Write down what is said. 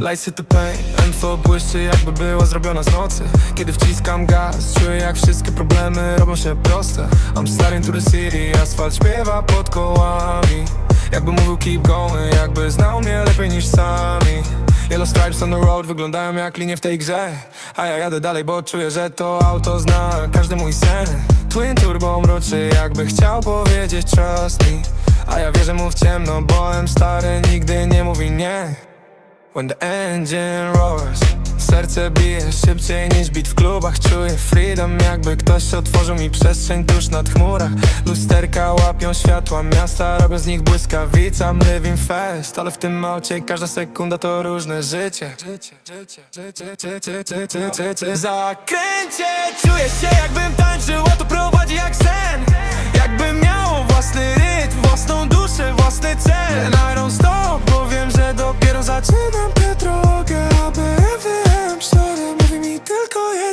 Lights hit the pain, info błyszczy jakby była zrobiona z nocy. Kiedy wciskam gaz, czuję jak wszystkie problemy robią się proste. I'm starting to the city, asfalt śpiewa pod kołami. Jakby mówił keep going, jakby znał mnie lepiej niż sami. Yellow stripes on the road wyglądają jak linie w tej grze. A ja jadę dalej, bo czuję, że to auto zna każdy mój sen. Twin turbo mruczy, jakby chciał powiedzieć trust me. A ja wierzę mu w ciemno, bo M stary nigdy nie mówi nie When the engine roars Serce bije szybciej niż bit w klubach. Czuję freedom jakby ktoś otworzył mi przestrzeń tuż nad chmurach. Lusterka łapią światła miasta Robią z nich błyskawica. I'm living fast Ale w tym aucie każda sekunda to różne życie. Zakręcie Czuję się jakbym